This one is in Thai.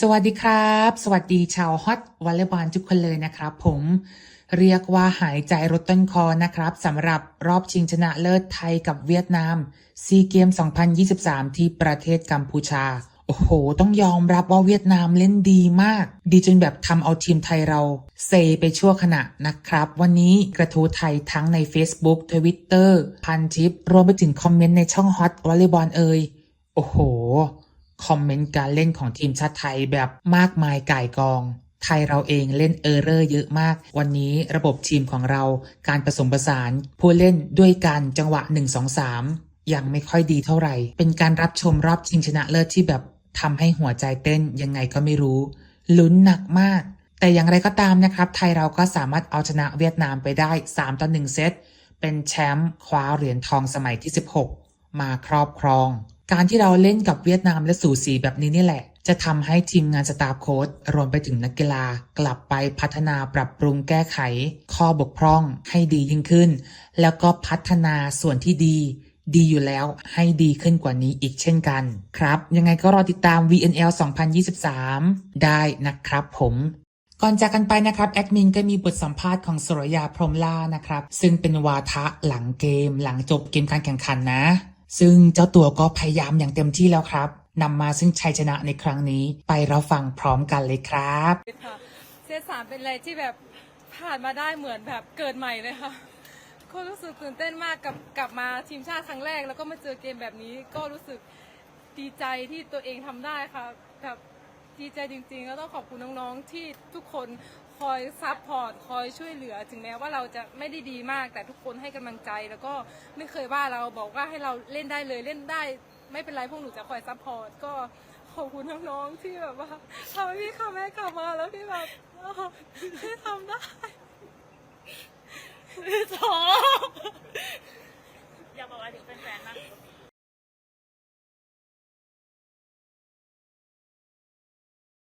สวัสดีครับ สวัสดีชาวฮอตวอลเลย์บอลทุกคนเลยนะครับ ผมเรียกว่าหายใจรถต้นคอนะครับสำหรับรอบชิงชนะเลิศไทยกับเวียดนามซีเกม 2023 ที่ประเทศกัมพูชา โอ้โห ต้องยอมรับว่าเวียดนามเล่นดีมาก ดีจนแบบทำเอาทีมไทยเรา เซไปชั่วขณะนะครับ วันนี้กระทู้ไทยทั้งใน Facebook Twitter พันทิป รวมไปถึงคอมเมนต์ในช่องฮอตวอลเลย์บอลเอ่ยโอ้โห คอมเมนต์การเล่นของทีมชาติไทยแบบมากมายก่ายกอง ไทยเราเองเล่นเออร์เรอร์เยอะมาก วันนี้ระบบทีมของเราการผสมผสานผู้เล่นด้วยกันจังหวะ 1 2 3 ยังไม่ค่อยดีเท่าไหร่ เป็นการรับชมรอบชิงชนะเลิศที่แบบทำให้หัวใจเต้นยังไงก็ไม่รู้ ลุ้นหนักมาก แต่อย่างไรก็ตามนะครับ ไทยเราก็สามารถเอาชนะเวียดนามไปได้ 3 ต่อ 1 เซต เป็นแชมป์คว้าเหรียญทองสมัยที่ 16 มาครอบครอง การที่เราเล่นกับเวียดนามและสูสีแบบนี้นี่แหละ จะทำให้ทีมงานสตาฟโค้ดรวมไปถึงนักกีฬา กลับไปพัฒนาปรับปรุงแก้ไข ข้อบกพร่องให้ดียิ่งขึ้น แล้วก็พัฒนาส่วนที่ดี ดีอยู่แล้วให้ดีขึ้นกว่านี้อีกเช่นกัน ครับ ยังไงก็รอติดตาม VNL 2023 ได้นะครับผมก่อนจากกันไปนะครับแอดมินก็มีบทสัมภาษณ์ของสุรยาพรหมล่านะครับ ซึ่งเป็นวาทะหลังเกม หลังจบเกมการแข่งขันนะ ซึ่งเจ้าตัวก็พยายามอย่างเต็มที่แล้วครับนำมาซึ่งชัยชนะในครั้งนี้ไปรับฟังพร้อมกันเลยครับค่ะเซตสามเป็นอะไรที่แบบผ่านมาได้เหมือนแบบเกิดใหม่เลยค่ะก็รู้สึกตื่นเต้นมากกับกลับมาทีมชาติครั้งแรก แล้วก็มาเจอเกมแบบนี้ก็รู้สึกดีใจที่ตัวเองทำได้ค่ะแบบ ดีใจจริงๆ แล้วต้องขอบคุณน้องๆ ที่ทุกคนคอยซัพพอร์ตคอยช่วยเหลือ ถึงแม้ว่าเราจะไม่ได้ดีมาก แต่ทุกคนให้กำลังใจ แล้วก็ไม่เคยว่าเราบอกว่าให้เราเล่นได้เลยเล่นได้ ไม่เป็นไรพวกหนูจะคอยซัพพอร์ตก็ขอบคุณน้องๆ ที่แบบว่าทำให้พี่คัมแม่กลับมาแล้วพี่แบบพี่ทำได้พี่ท้อ